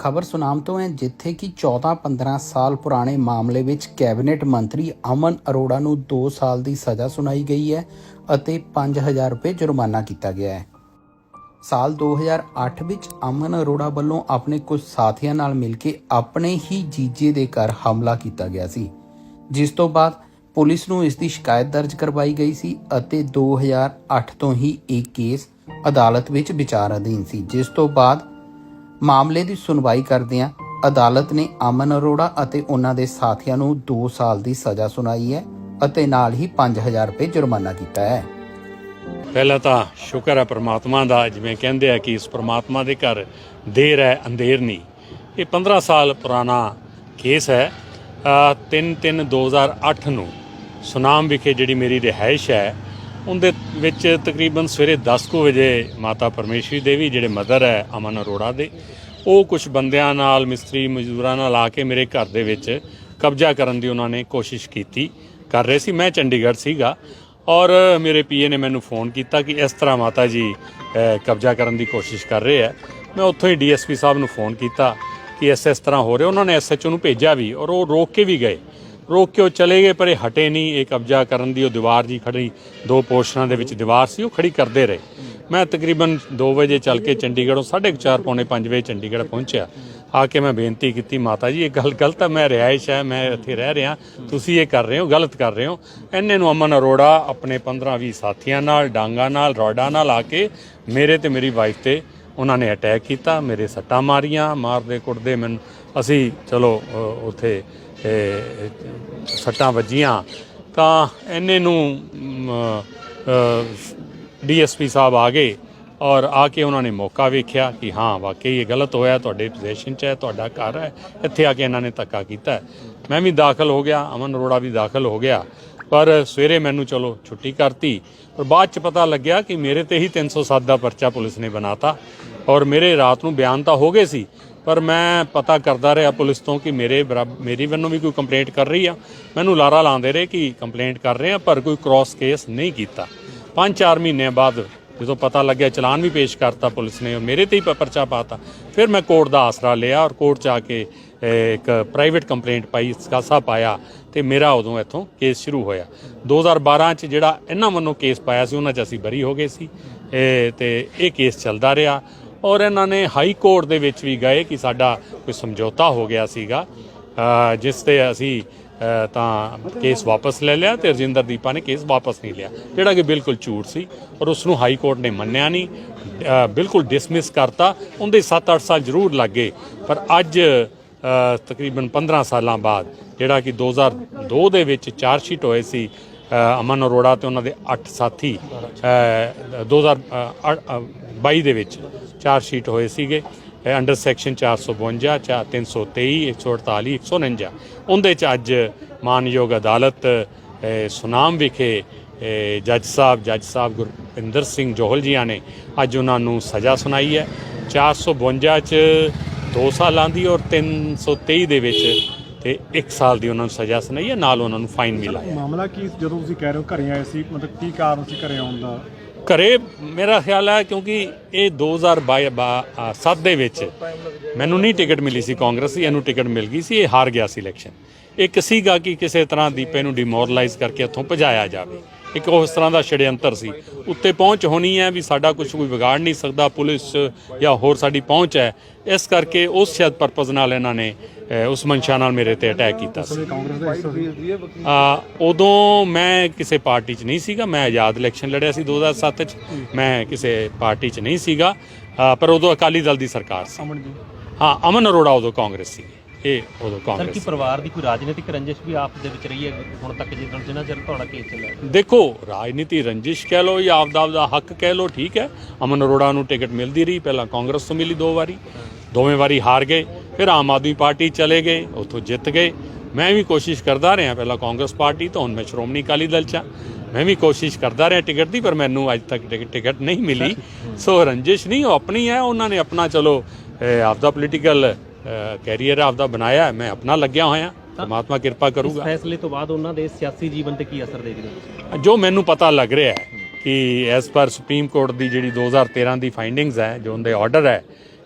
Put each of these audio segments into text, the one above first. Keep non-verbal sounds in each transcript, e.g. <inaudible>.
ਖਬਰ ਸੁਨਾਮ ਤੋਂ ਹੈ, ਜਿੱਥੇ ਕਿ 14-15 ਸਾਲ ਪੁਰਾਣੇ ਮਾਮਲੇ ਵਿੱਚ ਕੈਬਨਿਟ ਮੰਤਰੀ ਅਮਨ ਅਰੋੜਾ ਨੂੰ 2 ਸਾਲ ਦੀ ਸਜ਼ਾ ਸੁਣਾਈ ਗਈ ਹੈ ਅਤੇ 5000 ਰੁਪਏ ਜੁਰਮਾਨਾ ਕੀਤਾ ਗਿਆ ਹੈ। ਸਾਲ 2008 ਵਿੱਚ ਅਮਨ ਅਰੋੜਾ ਵੱਲੋਂ ਆਪਣੇ ਕੁਝ ਸਾਥੀਆਂ ਨਾਲ ਮਿਲ ਕੇ ਆਪਣੇ ਹੀ ਜੀਜੇ ਦੇ ਘਰ ਹਮਲਾ ਕੀਤਾ ਗਿਆ ਸੀ, ਜਿਸ ਤੋਂ ਬਾਅਦ ਪੁਲਿਸ ਨੂੰ ਇਸ ਦੀ ਸ਼ਿਕਾਇਤ ਦਰਜ ਕਰਵਾਈ ਗਈ ਸੀ ਅਤੇ 2008 ਤੋਂ ਹੀ ਇਹ ਕੇਸ ਅਦਾਲਤ ਵਿੱਚ ਵਿਚਾਰ ਅਧੀਨ ਸੀ, ਜਿਸ ਤੋਂ ਬਾਅਦ ਮਾਮਲੇ ਦੀ ਸੁਣਵਾਈ ਕਰਦਿਆਂ ਅਦਾਲਤ ਨੇ ਅਮਨ ਅਰੋੜਾ ਅਤੇ ਉਹਨਾਂ ਦੇ ਸਾਥੀਆਂ ਨੂੰ 2 ਸਾਲ ਦੀ ਸਜ਼ਾ ਸੁਣਾਈ ਹੈ ਅਤੇ ਨਾਲ ਹੀ 5000 ਰੁਪਏ ਜੁਰਮਾਨਾ ਕੀਤਾ ਹੈ। ਪਹਿਲਾਂ ਤਾਂ ਸ਼ੁਕਰ ਹੈ ਪ੍ਰਮਾਤਮਾ ਦਾ, ਜਿਵੇਂ ਕਹਿੰਦੇ ਆ ਕਿ ਇਸ ਪ੍ਰਮਾਤਮਾ ਦੇ ਘਰ ਦੇਰ ਹੈ, ਅੰਧੇਰ ਨਹੀਂ। ਇਹ 15 ਸਾਲ ਪੁਰਾਣਾ ਕੇਸ ਹੈ। 3-3-2008 ਨੂੰ ਸੁਨਾਮ ਵਿਖੇ ਜਿਹੜੀ ਮੇਰੀ ਰਿਹਾਇਸ਼ ਹੈ ਉਹਦੇ ਵਿੱਚ ਤਕਰੀਬਨ ਸਵੇਰੇ 10 ਕੁ ਵਜੇ ਮਾਤਾ ਪਰਮੇਸ਼ਵਰੀ ਦੇਵੀ, ਜਿਹੜੇ ਮਦਰ ਹੈ ਅਮਨ ਅਰੋੜਾ ਦੇ, ਉਹ ਕੁਝ ਬੰਦਿਆਂ ਨਾਲ, ਮਿਸਤਰੀ ਮਜ਼ਦੂਰਾਂ ਨਾਲ ਆ ਕੇ ਮੇਰੇ ਘਰ ਦੇ ਵਿੱਚ ਕਬਜ਼ਾ ਕਰਨ ਦੀ ਉਹਨਾਂ ਨੇ ਕੋਸ਼ਿਸ਼ ਕੀਤੀ, ਕਰ ਰਹੇ ਸੀ। ਮੈਂ ਚੰਡੀਗੜ੍ਹ ਸੀਗਾ ਔਰ ਮੇਰੇ ਪੀਏ ਨੇ ਮੈਨੂੰ ਫੋਨ ਕੀਤਾ ਕਿ ਇਸ ਤਰ੍ਹਾਂ ਮਾਤਾ ਜੀ ਕਬਜ਼ਾ ਕਰਨ ਦੀ ਕੋਸ਼ਿਸ਼ ਕਰ ਰਹੇ ਹੈ ਮੈਂ ਉੱਥੋਂ ਹੀ ਡੀਐਸਪੀ ਸਾਹਿਬ ਨੂੰ ਫੋਨ ਕੀਤਾ ਕਿ ਇਸ ਇਸ ਤਰ੍ਹਾਂ ਹੋ ਰਿਹਾ। ਉਹਨਾਂ ਨੇ ਐਸਐਚਓ ਨੂੰ ਭੇਜਿਆ ਵੀ ਔਰ ਉਹ ਰੋਕ ਕੇ ਵੀ ਗਏ। ਰੋਕ ਕੇ ਉਹ ਚਲੇ ਗਏ, ਪਰ ਇਹ ਹਟੇ ਨਹੀਂ। ਇਹ ਕਬਜ਼ਾ ਕਰਨ ਦੀ ਉਹ ਦੀਵਾਰ ਜੀ ਖੜੀ, ਦੋ ਪੋਰਸ਼ਨਾਂ ਦੇ ਵਿੱਚ ਦੀਵਾਰ ਸੀ, ਉਹ ਖੜੀ ਕਰਦੇ ਰਹੇ। ਮੈਂ ਤਕਰੀਬਨ 2 ਵਜੇ ਚੱਲ ਕੇ ਚੰਡੀਗੜ੍ਹੋਂ 4:30 ਪੌਣੇ 5 ਵਜੇ ਚੰਡੀਗੜ੍ਹ ਪਹੁੰਚਿਆ। ਆ ਕੇ ਮੈਂ ਬੇਨਤੀ ਕੀਤੀ, ਮਾਤਾ ਜੀ, ਇਹ ਗੱਲ ਗਲਤ ਹੈ ਮੈਂ ਰਿਹਾਇਸ਼ ਹੈ ਮੈਂ ਇੱਥੇ ਰਹਿ ਰਿਹਾ। ਤੁਸੀਂ ਇਹ ਕਰ ਰਹੇ ਹੋ, ਗਲਤ ਕਰ ਰਹੇ ਹੋ। ਇੰਨੇ ਨੂੰ ਅਮਨ ਅਰੋੜਾ ਆਪਣੇ 15-20 ਸਾਥੀਆਂ ਨਾਲ, ਡਾਂਗਾ ਨਾਲ, ਰੋਡਾਂ ਨਾਲ ਆ ਕੇ ਮੇਰੇ ਤੇ ਮੇਰੀ ਵਾਈਫ ਤੇ ਉਹਨਾਂ ਨੇ ਅਟੈਕ ਕੀਤਾ, ਮੇਰੇ ਸੱਟਾਂ ਮਾਰੀਆਂ, ਮਾਰਦੇ ਕੁੱਟਦੇ ਮੈਨੂੰ, ਅਸੀਂ ਚਲੋ ਉੱਥੇ ਸੱਟਾਂ ਵੱਜੀਆਂ। ਤਾਂ ਇੰਨੇ ਨੂੰ ਡੀਐਸਪੀ ਸਾਹਿਬ ਆ ਗਏ ਔਰ ਆ ਕੇ ਉਹਨਾਂ ਨੇ ਮੌਕਾ ਵੇਖਿਆ ਕਿ ਹਾਂ, ਵਾਕਈ ਇਹ ਗਲਤ ਹੋਇਆ, ਤੁਹਾਡੇ ਪੋਜੀਸ਼ਨ 'ਚ ਹੈ, ਤੁਹਾਡਾ ਘਰ ਹੈ, ਇੱਥੇ ਆ ਕੇ ਇਹਨਾਂ ਨੇ ਧੱਕਾ ਕੀਤਾ। ਮੈਂ ਵੀ ਦਾਖਲ ਹੋ ਗਿਆ, ਅਮਨ ਅਰੋੜਾ ਵੀ ਦਾਖਲ ਹੋ ਗਿਆ, ਪਰ ਸਵੇਰੇ ਮੈਨੂੰ ਚਲੋ ਛੁੱਟੀ ਕਰਤੀ। ਪਰ ਬਾਅਦ ਚ ਪਤਾ ਲੱਗਿਆ ਕਿ ਮੇਰੇ ਤੇ ਹੀ 307 ਦਾ ਪਰਚਾ ਪੁਲਿਸ ਨੇ ਬਣਾਤਾ। ਔਰ ਮੇਰੇ ਰਾਤ ਨੂੰ ਬਿਆਨ ਤਾਂ ਹੋ ਗਏ ਸੀ, ਪਰ ਮੈਂ ਪਤਾ ਕਰਦਾ ਰਿਹਾ ਪੁਲਿਸ ਤੋਂ ਕਿ ਮੇਰੇ ਬਰਾਬ- ਮੇਰੀ ਵੱਲੋਂ ਵੀ ਕੋਈ ਕੰਪਲੇਂਟ ਕਰ ਰਹੀ ਆ। ਮੈਨੂੰ ਲਾਰਾ ਲਾਉਂਦੇ ਰਹੇ ਕਿ ਕੰਪਲੇਂਟ ਕਰ ਰਹੇ ਆ, ਪਰ ਕੋਈ ਕ੍ਰਾਸ ਕੇਸ ਨਹੀਂ ਕੀਤਾ। 5-4 ਮਹੀਨਿਆਂ ਬਾਅਦ ਜਦੋਂ ਪਤਾ ਲੱਗਿਆ, ਚਲਾਨ ਵੀ ਪੇਸ਼ ਕਰਤਾ ਪੁਲਿਸ ਨੇ ਮੇਰੇ ਤੇ ਹੀ ਪ- ਪਰਚਾ ਪਾਤਾ। ਫਿਰ ਮੈਂ ਕੋਰਟ ਦਾ ਆਸਰਾ ਲਿਆ ਔਰ ਕੋਰਟ ਚ ਆ ਕੇ ਇੱਕ ਪ੍ਰਾਈਵੇਟ ਕੰਪਲੇਂਟ ਪਾਈ ਸਕਾਸਾ ਪਾਇਆ ਤੇ ਮੇਰਾ ਉਦੋਂ ਇੱਥੋਂ ਕੇਸ ਸ਼ੁਰੂ ਹੋਇਆ। 2012 ਚ ਜਿਹੜਾ ਇਹਨਾਂ ਵੱਲੋਂ ਕੇਸ ਪਾਇਆ ਸੀ, ਉਹਨਾਂ ਚ ਅਸੀਂ ਬਰੀ ਹੋ ਗਏ ਸੀ। ਇਹ ਤੇ ਇਹ ਕੇਸ ਚੱਲਦਾ ਰਿਹਾ। ਔਰ ਇਹਨਾਂ ਨੇ ਹਾਈ ਕੋਰਟ ਦੇ ਵਿੱਚ ਵੀ ਗਏ ਕਿ ਸਾਡਾ ਕੋਈ ਸਮਝੌਤਾ ਹੋ ਗਿਆ ਸੀਗਾ। ਜਿਸ ਤੇ ਅਸੀਂ ਤਾਂ ਕੇਸ ਵਾਪਸ ਲੈ ਲਿਆ ਤੇ ਰਜਿੰਦਰ ਦੀਪਾ ਨੇ ਕੇਸ ਵਾਪਸ ਨਹੀਂ ਲਿਆ ਜਿਹੜਾ ਕਿ ਬਿਲਕੁਲ ਝੂਠ ਸੀ ਔਰ ਉਸ ਨੂੰ ਹਾਈ ਕੋਰਟ ਨੇ ਮੰਨਿਆ ਨਹੀਂ ਬਿਲਕੁਲ ਡਿਸਮਿਸ ਕਰਤਾ। ਉਹਦੇ 7-8 ਸਾਲ ਜ਼ਰੂਰ ਲੱਗੇ ਪਰ ਅੱਜ ਤਕਰੀਬਨ 15 ਸਾਲਾਂ ਬਾਅਦ ਜਿਹੜਾ ਕਿ 2002 ਦੇ ਵਿੱਚ ਚਾਰਜ ਸ਼ੀਟ ਹੋਏ ਸੀ ਅਮਨ ਅਰੋੜਾ ਤੇ ਉਹਨਾਂ ਦੇ 8 ਸਾਥੀ ਅਹ, 2022 ਦੇ ਵਿੱਚ। ਚਾਰਜ ਸ਼ੀਟ ਹੋਏ ਸੀਗੇ ਅੰਡਰ ਸੈਕਸ਼ਨ 452 ਚਾ 323 148 149 ਉਹਦੇ ਚ ਅੱਜ ਮਾਨਯੋਗ ਅਦਾਲਤ ਸੁਨਾਮ ਵਿਖੇ ਜੱਜ ਸਾਹਿਬ ਜੱਜ ਸਾਹਿਬ ਗੁਰਪਿੰਦਰ ਸਿੰਘ ਜੋਹਲ ਜੀਆਂ ਨੇ ਅੱਜ ਉਹਨਾਂ ਨੂੰ ਸਜ਼ਾ ਸੁਣਾਈ ਹੈ। 452 ਚ 2 ਸਾਲਾਂ ਦੀ ਔਰ 323 ਦੇ ਵਿੱਚ ਤੇ 1 ਸਾਲ ਦੀ ਉਹਨਾਂ ਨੂੰ ਸਜ਼ਾ ਸੁਣਾਈ ਹੈ ਨਾਲ ਉਹਨਾਂ ਨੂੰ ਫਾਈਨ ਵੀ ਲਾਇਆ। ਮਾਮਲਾ ਕੀ ਜਦੋਂ ਤੁਸੀਂ ਕਹਿ ਰਹੇ ਹੋ ਘਰੇ ਆਏ ਸੀ ਮਤਲਬ ਕੀ ਕਾਰਨ ਸੀ ਘਰੇ ਆਉਣ ਦਾ? ਘਰੇ ਮੇਰਾ ਖਿਆਲ ਹੈ ਕਿਉਂਕਿ ਇਹ 2007 ਦੇ ਵਿੱਚ ਮੈਨੂੰ ਨਹੀਂ ਟਿਕਟ ਮਿਲੀ ਸੀ ਕਾਂਗਰਸ ਦੀ, ਇਹਨੂੰ ਟਿਕਟ ਮਿਲ ਗਈ ਸੀ, ਇਹ ਹਾਰ ਗਿਆ ਸੀ ਇਲੈਕਸ਼ਨ ਇੱਕ ਸੀਗਾ ਕਿ ਕਿਸੇ ਤਰ੍ਹਾਂ ਦੀਪੇ ਨੂੰ ਡਿਮੋਰਲਾਈਜ਼ ਕਰਕੇ ਇੱਥੋਂ ਭਜਾਇਆ ਜਾਵੇ। ਇੱਕ ਉਸ ਤਰ੍ਹਾਂ ਦਾ ਛੜਯੰਤਰ ਸੀ। ਉੱਤੇ ਪਹੁੰਚ ਹੋਣੀ ਹੈ ਵੀ ਸਾਡਾ ਕੁਝ ਕੋਈ ਵਿਗਾੜ ਨਹੀਂ ਸਕਦਾ ਪੁਲਿਸ ਜਾਂ ਹੋਰ ਸਾਡੀ ਪਹੁੰਚ ਹੈ। ਇਸ ਕਰਕੇ ਉਸ ਸ਼ਾਇਦ ਪਰਪਸ ਨਾਲ ਇਹਨਾਂ ਨੇ ਉਸ ਮਨਸ਼ਾ ਨਾਲ ਮੇਰੇ ਤੇ ਅਟੈਕ ਕੀਤਾ ਸੀ। ਆ ਉਦੋਂ ਮੈਂ ਕਿਸੇ ਪਾਰਟੀ 'ਚ ਨਹੀਂ ਸੀਗਾ। ਮੈਂ ਆਜ਼ਾਦ ਇਲੈਕਸ਼ਨ ਲੜਿਆ ਸੀ 2007 'ਚ। ਮੈਂ ਕਿਸੇ ਪਾਰਟੀ 'ਚ ਨਹੀਂ ਸੀਗਾ। ਪਰ ਉਦੋਂ ਅਕਾਲੀ ਦਲ ਦੀ ਸਰਕਾਰ ਸੀ। ਹਾਂ ਅਮਨ ਅਰੋੜਾ ਉਦੋਂ ਕਾਂਗਰਸ ਸੀ। ਇਹ ਉਦੋਂ ਸਰ ਕੀ। ਪਰਿਵਾਰ ਦੀ ਕੋਈ ਰਾਜਨੀਤਿਕ ਰੰਜਿਸ਼ ਵੀ ਆਪ ਦੇ ਵਿੱਚ ਰਹੀ ਹੈ? ਹੁਣ ਤੱਕ ਜਿੰਨਾ ਜਿੰਨਾ ਚਿਰ ਤੁਹਾਡਾ ਕੇਸ ਚੱਲਿਆ ਦੇਖੋ ਰਾਜਨੀਤੀ ਰੰਜਿਸ਼ ਕਹਿ ਲੋ ਜਾਂ ਆਪਦਾ ਆਪਦਾ ਹੱਕ ਕਹਿ ਲੋ ਠੀਕ ਹੈ। ਅਮਨ ਅਰੋੜਾ ਨੂੰ ਟਿਕਟ ਮਿਲਦੀ ਰਹੀ ਪਹਿਲਾਂ ਕਾਂਗਰਸ ਤੋਂ ਮਿਲੀ ਦੋ ਵਾਰੀ। ਦੋਵੇਂ ਵਾਰੀ ਹਾਰ ਗਏ ਫਿਰ ਆਮ ਆਦਮੀ ਪਾਰਟੀ ਚਲੇ ਗਏ ਉੱਥੋਂ ਜਿੱਤ ਗਏ। ਮੈਂ ਵੀ ਕੋਸ਼ਿਸ਼ ਕਰਦਾ ਰਿਹਾ ਪਹਿਲਾਂ ਕਾਂਗਰਸ ਪਾਰਟੀ ਤੋਂ ਹੁਣ ਮੈਂ ਸ਼੍ਰੋਮਣੀ ਅਕਾਲੀ ਦਲ ਚ ਹਾਂ। ਮੈਂ ਵੀ ਕੋਸ਼ਿਸ਼ ਕਰਦਾ ਰਿਹਾ ਟਿਕਟ ਦੀ ਪਰ ਮੈਨੂੰ ਅੱਜ ਤੱਕ ਟਿਕ- ਟਿਕਟ ਨਹੀਂ ਮਿਲੀ। <laughs> ਸੋ ਰੰਜਿਸ਼ ਨਹੀਂ ਉਹ ਆਪਣੀ ਹੈ ਉਹਨਾਂ ਨੇ ਆਪਣਾ ਚਲੋ ਅਹ, ਆਪਦਾ ਪੋਲੀਟੀਕਲ ਕੈਰੀਅਰ ਆਪਦਾ ਬਣਾਇਆ ਹੈ, ਮੈਂ ਆਪਣਾ ਲੱਗਿਆ ਹੋਇਆ ਪਰਮਾਤਮਾ ਕਿਰਪਾ ਕਰੂਗਾ ਫੈਸਲੇ ਤੋਂ ਬਾਅਦ ਉਹਨਾਂ ਦੇ ਸਿਆਸੀ ਜੀਵਨ ਤੇ ਕੀ ਅਸਰ ਦੇਖਦੇ ਹੋ? ਜੋ ਮੈਨੂੰ ਪਤਾ ਲੱਗ ਰਿਹਾ ਹੈ ਕਿ ਐਸ ਪਰ ਸੁਪਰੀਮ ਕੋਰਟ ਦੀ ਜਿਹੜੀ 2013 ਦੀ ਫਾਈਂਡਿੰਗਸ ਹੈ ਜੋ ਉਹਦੇ ਆਰਡਰ ਹੈ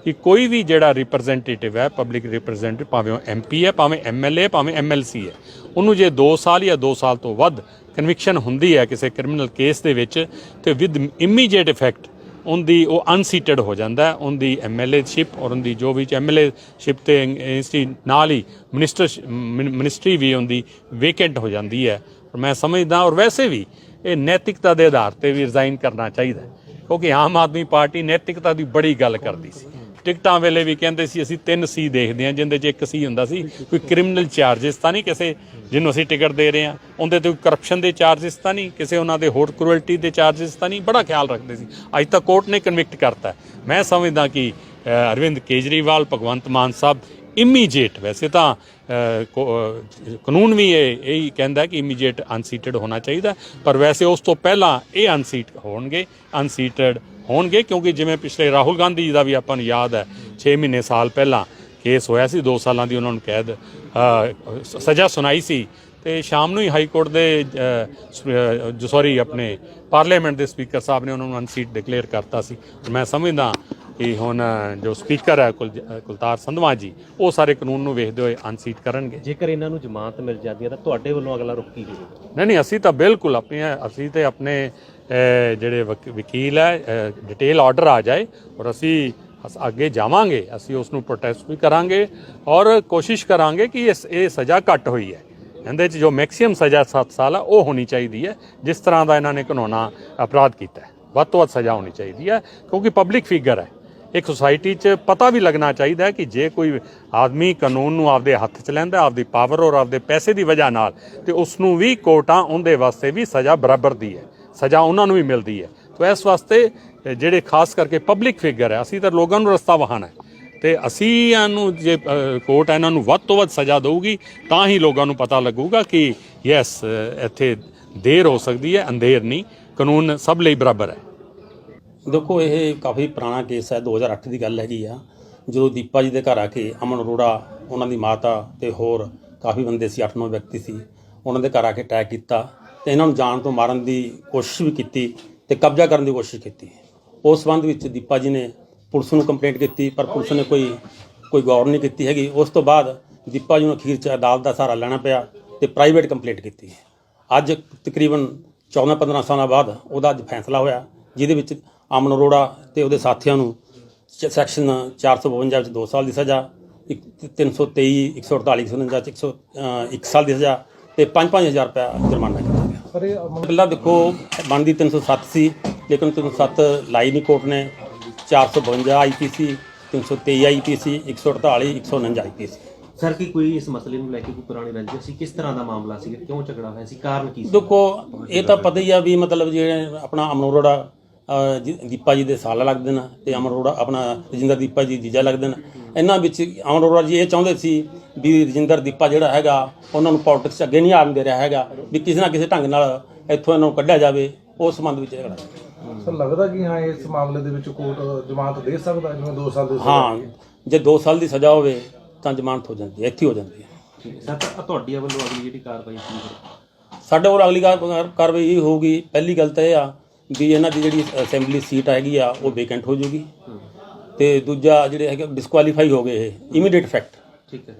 ਕਿ ਕੋਈ ਵੀ ਜਿਹੜਾ ਰਿਪਰੈਜ਼ੈਂਟੇਟਿਵ ਹੈ ਪਬਲਿਕ ਰਿਪਰੈਜ਼ੈਂਟੇਟਿਵ ਭਾਵੇਂ ਉਹ ਐਮਪੀ ਹੈ ਭਾਵੇਂ ਐਮਐਲਏ ਭਾਵੇਂ ਐਮਐਲਸੀ ਹੈ ਉਹਨੂੰ ਜੇ 2 ਸਾਲ ਜਾਂ 2 ਸਾਲ ਤੋਂ ਵੱਧ ਕਨਵਿਕਸ਼ਨ ਹੁੰਦੀ ਹੈ ਕਿਸੇ ਕ੍ਰਿਮੀਨਲ ਕੇਸ ਦੇ ਵਿੱਚ ਤੇ ਵਿਦ ਇਮੀਡੀਏਟ ਇਫੈਕਟ ਉਹਦੀ ਉਹ ਅਨਸੀਟਡ ਹੋ ਜਾਂਦਾ ਹੈ, ਉਹਦੀ ਐਮਐਲਏਸ਼ਿਪ ਔਰ ਉਹਦੀ ਜੋ ਵੀ ਐਮਐਲਏਸ਼ਿਪ ਤੇ ਇੰਸਟੀ ਨਾਲ ਹੀ ਮਿਨਿਸਟਰ ਮਿਨਿਸਟਰੀ ਵੀ ਉਹਦੀ ਵੇਕੈਂਟ ਹੋ ਜਾਂਦੀ ਹੈ। ਔਰ ਮੈਂ ਸਮਝਦਾ ਔਰ ਵੈਸੇ ਵੀ ਇਹ ਨੈਤਿਕਤਾ ਦੇ ਆਧਾਰ ਤੇ ਵੀ ਰਿਜ਼ਾਈਨ ਕਰਨਾ ਚਾਹੀਦਾ ਕਿਉਂਕਿ ਆਮ ਆਦਮੀ ਪਾਰਟੀ ਨੈਤਿਕਤਾ ਦੀ ਬੜੀ ਗੱਲ ਕਰਦੀ ਸੀ। ਟਿਕਟਾਂ ਵੇਲੇ ਵੀ ਕਹਿੰਦੇ ਸੀ, ਅਸੀਂ 3 ਸੀ ਦੇਖਦੇ ਹਾਂ, ਜਿੰਦੇ 'ਚ ਇੱਕ ਸੀ ਹੁੰਦਾ ਸੀ, ਕੋਈ ਕ੍ਰਿਮੀਨਲ ਚਾਰजेस ਤਾਂ ਨਹੀਂ ਕਿਸੇ ਜਿਹਨੂੰ ਅਸੀਂ ਟਿਕਟ ਦੇ ਰਹੇ ਹਾਂ। ਉਹਦੇ ਤੇ ਕੋਈ ਕਰਪਸ਼ਨ ਦੇ ਚਾਰजेस ਤਾਂ ਨਹੀਂ, ਕਿਸੇ ਉਹਨਾਂ ਦੇ ਹੋਰ ਕਰੂਅਲਟੀ ਦੇ ਚਾਰजेस ਤਾਂ ਨਹੀਂ, ਬੜਾ ਖਿਆਲ ਰੱਖਦੇ ਸੀ। ਅੱਜ ਤਾਂ ਕੋਰਟ ਨੇ ਕਨਵਿਕਟ ਕਰਤਾ ਮੈਂ ਸਮਝਦਾ ਕਿ ਅਰਵਿੰਦ ਕੇਜਰੀਵਾਲ, ਭਗਵੰਤ ਮਾਨ ਸਾਹਿਬ ਇਮੀਡੀਏਟ ਵੈਸੇ ਤਾਂ ਕਾਨੂੰਨ ਵੀ ਇਹ ਹੀ ਕਹਿੰਦਾ ਕਿ ਇਮੀਡੀਏਟ ਅਨਸੀਟਡ ਹੋਣਾ ਚਾਹੀਦਾ ਪਰ ਵੈਸੇ ਉਸ ਤੋਂ ਪਹਿਲਾਂ ਇਹ ਅਨਸੀਟ ਹੋਣਗੇ ਅਨਸੀਟਡ ਹੋਣਗੇ ਕਿਉਂਕਿ ਜਿਵੇਂ ਪਿਛਲੇ ਰਾਹੁਲ ਗਾਂਧੀ ਜੀ ਦਾ ਵੀ ਆਪਾਂ ਨੂੰ ਯਾਦ ਹੈ 6 ਮਹੀਨੇ ਸਾਲ ਪਹਿਲਾਂ ਕੇਸ ਹੋਇਆ ਸੀ 2 ਸਾਲਾਂ ਦੀ ਉਹਨਾਂ ਨੂੰ ਕੈਦ ਸਜ਼ਾ ਸੁਣਾਈ ਸੀ। ਤੇ ਸ਼ਾਮ ਨੂੰ ਹੀ ਹਾਈ ਕੋਰਟ ਦੇ ਜੋ ਸੌਰੀ ਆਪਣੇ ਪਾਰਲੀਮੈਂਟ ਦੇ ਸਪੀਕਰ ਸਾਹਿਬ ਨੇ ਉਹਨਾਂ ਨੂੰ ਅਨਸੀਟ ਡਿਕਲੇਅਰ ਕਰਤਾ ਸੀ। ਮੈਂ ਸਮਝਦਾ ਕਿ ਹੁਣ ਜੋ ਸਪੀਕਰ ਹੈ ਕੁਲਤਾਰ ਸੰਧਵਾ ਜੀ ਉਹ ਸਾਰੇ ਕਾਨੂੰਨ ਨੂੰ ਵੇਖਦੇ ਹੋਏ ਅਨਸੀਟ ਕਰਨਗੇ। ਜੇਕਰ ਇਹਨਾਂ ਨੂੰ ਜ਼ਮਾਨਤ ਮਿਲ ਜਾਂਦੀ ਹੈ ਤਾਂ ਤੁਹਾਡੇ ਵੱਲੋਂ ਅਗਲਾ ਰੁਖ ਕੀ ਹੋਵੇਗਾ? ਨਹੀਂ ਨਹੀਂ ਅਸੀਂ ਤਾਂ ਬਿਲਕੁਲ ਆਪਣੀ ਅਸੀਂ ਤੇ ਆਪਣੇ ਜਿਹੜੇ ਵਕ- ਵਕੀਲ ਹੈ ਡਿਟੇਲ ਆਰਡਰ ਆ ਜਾਏ ਔਰ ਅਸੀਂ ਅਸ- ਅੱਗੇ ਜਾਵਾਂਗੇ, ਅਸੀਂ ਉਸ ਨੂੰ ਪ੍ਰੋਟੈਸਟ ਵੀ ਕਰਾਂਗੇ ਔਰ ਕੋਸ਼ਿਸ਼ ਕਰਾਂਗੇ ਕਿ ਇਸ ਇਹ ਸਜ਼ਾ ਘੱਟ ਹੋਈ ਹੈ। ਇਹਦੇ 'ਚ ਜੋ ਮੈਕਸਿਮਮ ਸਜ਼ਾ 7 ਸਾਲ ਆ, ਉਹ ਹੋਣੀ ਚਾਹੀਦੀ ਹੈ, ਜਿਸ ਤਰ੍ਹਾਂ ਦਾ ਇਹਨਾਂ ਨੇ ਕਾਨੂੰਨਾ ਅਪਰਾਧ ਕੀਤਾ ਹੈ। ਵੱਧ ਤੋਂ ਵੱਧ ਸਜ਼ਾ ਹੋਣੀ ਚਾਹੀਦੀ ਹੈ, ਕਿਉਂਕਿ ਪਬਲਿਕ ਫਿਗਰ ਹੈ। ਇੱਕ ਸੁਸਾਇਟੀ 'ਚ ਪਤਾ ਵੀ ਲੱਗਣਾ ਚਾਹੀਦਾ ਕਿ ਜੇ ਕੋਈ ਆਦਮੀ ਕਾਨੂੰਨ ਨੂੰ ਆਪਦੇ ਹੱਥ 'ਚ ਲੈਂਦਾ, ਆਪਦੀ ਪਾਵਰ ਔਰ ਆਪਦੇ ਪੈਸੇ ਦੀ ਵਜ੍ਹਾ ਨਾਲ, ਤੇ ਉਸ ਨੂੰ ਵੀ ਕੋਰਟਾਂ ਉਹਦੇ ਵਾਸਤੇ ਵੀ ਸਜ਼ਾ ਬਰਾਬਰ ਦੀ ਹੈ। ਸਜ਼ਾ ਉਹਨਾਂ ਨੂੰ ਵੀ ਮਿਲਦੀ ਹੈ। ਤਾਂ ਇਸ ਵਾਸਤੇ ਜਿਹੜੇ ਖਾਸ ਕਰਕੇ ਪਬਲਿਕ ਫਿਗਰ ਹੈ, ਅਸੀਂ ਤਾਂ ਲੋਕਾਂ ਨੂੰ ਰਸਤਾ ਵਹਾਣਾ ਹੈ। ਤੇ ਅਸੀਂ ਇਹਨੂੰ ਜੇ ਕੋਰਟ ਇਹਨਾਂ ਨੂੰ ਵੱਧ ਤੋਂ ਵੱਧ ਸਜ਼ਾ ਦੇਊਗੀ, ਤਾਂ ਹੀ ਲੋਕਾਂ ਨੂੰ ਪਤਾ ਲੱਗੂਗਾ ਕਿ ਯੈਸ ਇੱਥੇ ਦੇਰ ਹੋ ਸਕਦੀ ਹੈ, ਅੰਧੇਰ ਨਹੀਂ, ਕਾਨੂੰਨ ਸਭ ਲਈ ਬਰਾਬਰ ਹੈ। ਦੇਖੋ, ਇਹ ਕਾਫੀ ਪੁਰਾਣਾ ਕੇਸ ਹੈ 2008 ਦੀ ਗੱਲ ਹੈਗੀ ਆ। ਜਦੋਂ ਦੀਪਾ ਜੀ ਦੇ ਘਰ ਆ ਕੇ ਅਮਨ ਅਰੋੜਾ, ਉਹਨਾਂ ਦੀ ਮਾਤਾ ਤੇ ਹੋਰ ਕਾਫੀ ਬੰਦੇ ਸੀ 8-9 ਵਿਅਕਤੀ ਸੀ। ਉਹਨਾਂ ਦੇ ਘਰ ਆ ਕੇ ਅਟੈਕ ਕੀਤਾ। ਤੇ ਇਹਨਾਂ ਨੂੰ ਜਾਣ ਤੋਂ ਮਾਰਨ ਦੀ ਕੋਸ਼ਿਸ਼ ਵੀ ਕੀਤੀ ਤੇ ਕਬਜ਼ਾ ਕਰਨ ਦੀ ਕੋਸ਼ਿਸ਼ ਕੀਤੀ। ਉਸ ਸੰਬੰਧ ਵਿੱਚ ਦੀਪਾ ਜੀ ਨੇ ਪੁਲਿਸ ਨੂੰ ਕੰਪਲੇਂਟ ਕੀਤੀ, ਪਰ ਪੁਲਿਸ ਨੇ ਕੋਈ ਕੋਈ ਗੌਰ ਨਹੀਂ ਕੀਤੀ ਹੈਗੀ। ਉਸ ਤੋਂ ਬਾਅਦ ਦੀਪਾ ਜੀ ਨੂੰ ਅਖੀਰ 'ਚ ਅਦਾਲਤ ਦਾ ਸਹਾਰਾ ਲੈਣਾ ਪਿਆ ਤੇ ਪ੍ਰਾਈਵੇਟ ਕੰਪਲੇਂਟ ਕੀਤੀ। ਅੱਜ ਤਕਰੀਬਨ 14-15 ਸਾਲਾਂ ਬਾਅਦ ਉਹਦਾ ਅੱਜ ਫੈਸਲਾ ਹੋਇਆ, ਜਿਹਦੇ ਵਿੱਚ ਅਮਨ ਅਰੋੜਾ ਤੇ ਉਹਦੇ ਸਾਥੀਆਂ ਨੂੰ ਸ- ਸੈਕਸ਼ਨ 452 ਵਿੱਚ 2 ਸਾਲ ਦੀ ਸਜ਼ਾ, ਇੱਕ 323 148 149 ਚ 101 ਸਾਲ ਦੀ ਸਜ਼ਾ ਤੇ 5-5000 ਰੁਪਏ ਜੁਰਮਾਨਾ ਕੀਤਾ। ਸਰ ਪਹਿਲਾਂ ਦੇਖੋ ਬਣਦੀ 307 ਸੀ ਲੇਕਿਨ 307 ਲਾਈ ਨਹੀਂ ਕੋਰਟ ਨੇ। 452 ਆਈਪੀਸੀ 323 ਆਈਪੀਸੀ 148 149 ਆਈਪੀਸੀ ਸਰ ਕੀ ਕੋਈ ਇਸ ਮਸਲੇ ਨੂੰ ਲੈ ਕੇ ਕੋਈ ਪੁਰਾਣੀ ਰੰਜਿਸ਼ ਸੀ? ਕਿਸ ਤਰ੍ਹਾਂ ਦਾ ਮਾਮਲਾ ਸੀ? ਕਿਉਂ ਝਗੜਾ ਹੋਇਆ ਸੀ? ਕਾਰਨ ਕੀ ਸੀ? ਦੇਖੋ ਇਹ ਤਾਂ ਪਤਾ ਹੀ ਆ ਵੀ ਮਤਲਬ ਜਿਹੜੇ ਆਪਣਾ ਅਮਨ ਅਰੋੜਾ ਅਹ, ਜੀ- ਦੀਪਾ ਜੀ ਦੇ ਸਾਲਾ ਲੱਗਦੇ ਨੇ ਤੇ ਅਮਨ ਅਰੋੜਾ ਆਪਣਾ ਰਜਿੰਦਰ ਦੀਪਾ ਜੀ ਜੀਜਾ ਲੱਗਦੇ ਨੇ। ਇਹਨਾਂ ਵਿੱਚ ਅਮਨ ਅਰੋੜਾ ਜੀ ਇਹ ਚਾਹੁੰਦੇ ਸੀ ਵੀ ਰਜਿੰਦਰ ਦੀਪਾ ਜਿਹੜਾ ਹੈਗਾ ਉਹਨਾਂ ਨੂੰ ਪੋਲਿਟਿਕਸ 'ਚ ਅੱਗੇ ਨਹੀਂ ਆਉਣ ਦੇ ਰਿਹਾ ਹੈਗਾ ਵੀ ਕਿਸੇ ਨਾ ਕਿਸੇ ਢੰਗ ਨਾਲ ਇੱਥੋਂ ਇਹਨਾਂ ਨੂੰ ਕੱਢਿਆ ਜਾਵੇ ਉਸ ਸੰਬੰਧ ਵਿੱਚ ਝਗੜਾ ਸਰ ਲੱਗਦਾ ਕਿ ਹਾਂ ਇਸ ਮਾਮਲੇ ਦੇ ਵਿੱਚ ਕੋਰਟ ਜ਼ਮਾਨਤ ਦੇ ਸਕਦਾ ਜਿਵੇਂ 2 ਸਾਲ ਦੇ ਹਾਂ ਜੇ 2 ਸਾਲ ਦੀ ਸਜ਼ਾ ਹੋਵੇ ਤਾਂ ਜ਼ਮਾਨਤ ਹੋ ਜਾਂਦੀ ਹੈ ਇੱਥੇ ਹੀ ਜਾਂਦੀ ਹੈ। ਸਰ ਤੁਹਾਡੀ ਵੱਲੋਂ ਅਗਲੀ ਜਿਹੜੀ ਕਾਰਵਾਈ ਕੀ ਹੋਵੇਗੀ ਸਾਡੇ ਕੋਲ ਅਗਲੀ ਕਾਰ- ਕਾਰਵਾਈ ਇਹ ਹੋਊਗੀ ਪਹਿਲੀ ਗੱਲ ਤਾਂ ਇਹ ਆ ਵੀ ਇਹਨਾਂ ਦੀ ਜਿਹੜੀ ਅਸੈਂਬਲੀ ਸੀਟ ਹੈਗੀ ਆ ਉਹ ਵੇਕੈਂਟ ਹੋ ਜਾਊਗੀ ਤੇ ਦੂਜਾ ਜਿਹੜੇ ਹੈਗੇ ਡਿਸਕੁਆਲੀਫਾਈ ਹੋ ਗਏ ਇਹ ਇਮੀਡੀਏਟ ਇਫੈਕਟ ਠੀਕ ਹੈ।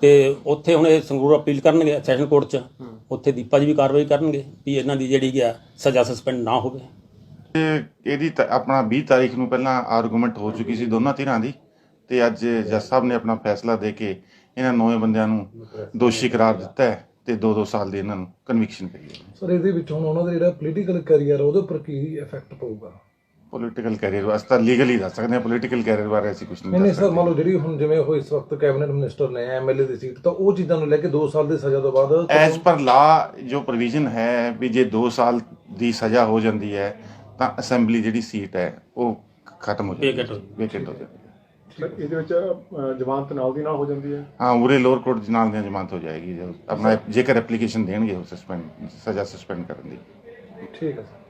ਤੇ ਉੱਥੇ ਹੁਣ ਇਹ ਸੰਗਰੂਰ ਅਪੀਲ ਕਰਨਗੇ ਸੈਸ਼ਨ ਕੋਰਟ 'ਚ। ਉੱਥੇ ਦੀਪਾ ਜੀ ਵੀ ਕਾਰਵਾਈ ਕਰਨਗੇ ਵੀ ਇਹਨਾਂ ਦੀ ਜਿਹੜੀ ਆ ਸਜ਼ਾ ਸਸਪੈਂਡ ਨਾ ਹੋਵੇ। ਇਹ- ਇਹਦੀ ਤਾਂ ਆਪਣਾ 20 ਤਾਰੀਖ ਨੂੰ ਪਹਿਲਾਂ ਆਰਗੂਮੈਂਟ ਹੋ ਚੁੱਕੀ ਸੀ ਦੋਨਾਂ ਧਿਰਾਂ ਦੀ। ਤੇ ਅੱਜ ਜੱਜ ਸਾਹਿਬ ਨੇ ਆਪਣਾ ਫੈਸਲਾ ਦੇ ਕੇ ਇਹਨਾਂ ਨੌਵੇਂ ਬੰਦਿਆਂ ਨੂੰ ਦੋਸ਼ੀ ਕਰਾਰ ਦਿੱਤਾ ਹੈ ਤੇ 2-2 ਸਾਲ ਦੀ ਇਹਨਾਂ ਨੂੰ ਕਨਵਿਕਸ਼ਨ ਕਰੀ ਹੈ। ਸਰ ਇਹਦੇ ਵਿੱਚ ਹੁਣ ਉਹਨਾਂ ਦਾ ਜਿਹੜਾ ਪੋਲੀਟੀਕਲ ਕੈਰੀਅਰ ਉਹਦੇ ਉੱਪਰ ਕੀ ਇਫੈਕਟ ਪਊਗਾ? ਪੋਲੀਟੀਕਲ ਕੈਰੀਅਰ ਵਾਸਤੇ ਤਾਂ ਲੀਗਲੀ ਦੱਸ ਸਕਦੇ ਹਾਂ ਪੋਲੀਟੀਕਲ ਕੈਰੀਅਰ ਬਾਰੇ ਅਸੀਂ ਕੁਝ ਨਹੀਂ ਨਹੀਂ ਦੱਸ ਸਰ ਮੰਨ ਸਕਦੇ ਲਓ ਜਿਹੜੀ ਹੁਣ ਜਿਵੇਂ ਉਹ ਇਸ ਵਕਤ ਕੈਬਨਿਟ ਮਿਨਿਸਟਰ ਨੇ ਐਮਐਲਏ ਦੀ ਸੀਟ ਤਾਂ ਉਹ ਚੀਜ਼ਾਂ ਨੂੰ ਲੈ ਕੇ 2 ਸਾਲ ਦੀ ਸਜ਼ਾ ਤੋਂ ਬਾਅਦ ਐਜ਼ ਪਰ ਲਾ ਜੋ ਪ੍ਰੋਵੀਜ਼ਨ ਹੈ ਵੀ ਜੇ 2 ਸਾਲ ਦੀ ਸਜ਼ਾ ਹੋ ਜਾਂਦੀ ਹੈ ਤਾਂ ਅਸੈਂਬਲੀ ਜਿਹੜੀ ਸੀਟ ਹੈ ਉਹ ਖਤਮ ਹੋ ਜਾਂਦੀ ਹੋ। ਵੇਕੈਂਟ ਹੋ ਜਾਂਦੀ ਹੈ। ਇਹਦੇ ਵਿੱਚ ਅ, ਜ਼ਮਾਨਤ ਨਾਲ ਦੀ ਨਾਲ ਹੋ ਜਾਂਦੀ ਹੈ? ਹਾਂ ਉਰੇ ਲੋਅਰ ਕੋਰਟ ਦੇ ਨਾਲ ਦੀ ਜ਼ਮਾਨਤ ਹੋ ਜਾਏਗੀ। ਜੋ ਆਪਣਾ ਜੇਕਰ ਐਪਲੀਕੇਸ਼ਨ ਦੇਣਗੇ ਉਹ ਸਸਪੈਂਡ ਸਜ਼ਾ ਸਸਪੈਂਡ ਕਰਨ ਦੀ। ਠੀਕ ਹੈ ਸਰ